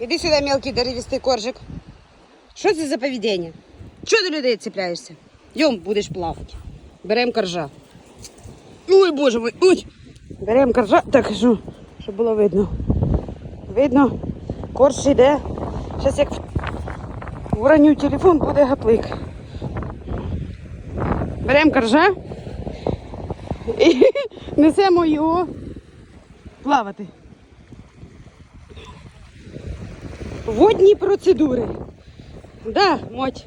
Іди сюди, мелкий деревістий коржик. Що це за поведіння? Чого до людей цепляєшся? Йом, будеш плавати. Беремо коржа. Ой, боже мой, ой. Беремо коржа. Так, що, щоб було видно. Видно, корж йде. Зараз як уроню телефон, буде гаплик. Беремо коржа і несемо його плавати. Водні процедури. Да, моть.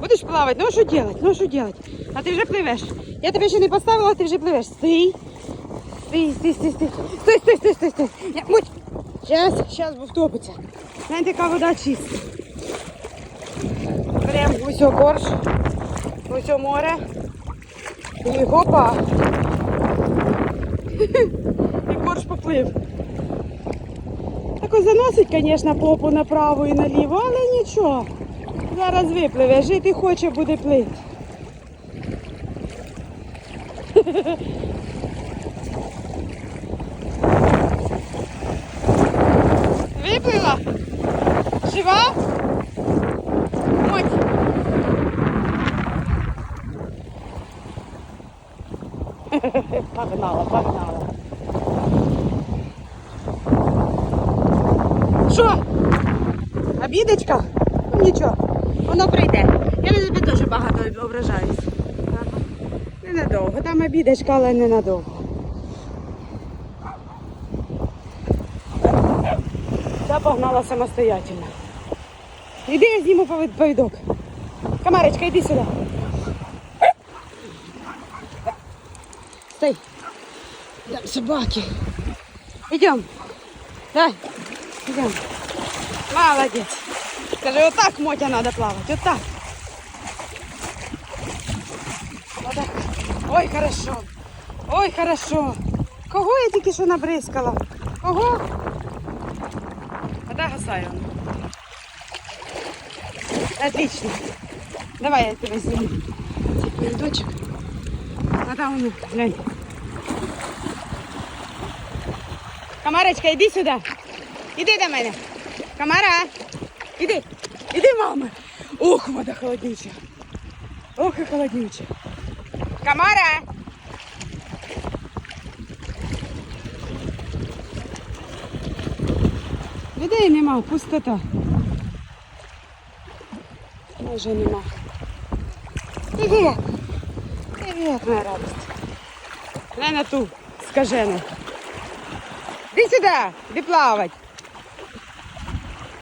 Будеш плавати, ну що делать? Ну що делать? А ти вже пливеш. Я тебе ще не поставила, а ти вже пливеш. Стій. Стій, стій, стій, стій. Стой, стой, стой, стой, стой. Моть. Щас, щас, бо втопиться. Знаєте, яка вода чиста. Беремо ось о корж, ось о море. І гопа. І корж поплив. Ось заносить, звісно, попу направо і наліво, але нічого. Зараз випливе, жити хоче, буде плити. Виплила? Жива? Моть. Погнала, погнала. Що? Обідочка? Ну нічого, воно прийде. Я на тебе теж багато ображаюсь. Ненадовго. Там обідочка, але ненадовго. Та погнала самостоятельно. Іди я зніму повідок. Камарочка, іди сюди. Стой. Там собаки. Идем. Давай. Идем. Молодец. Скажи, вот так, Мотя, надо плавать. Вот так. Вот так. Ой, хорошо. Ой, хорошо. Кого я тільки що набризкала? Кого? Вода гасає. Отлично. Давай я тебе зніму. Дочек. Вода у них, глянь. Камарочка, іди сюди. Іди до мене. Камара. Іди. Іди, мама. Ох, вода холоднюча. Ох, і холоднюча. Камара. Людей нема, пустота. Майже нема. Привіт. Привіт, моя радость. Не на ту скажену. Іди сюди, іди плавать.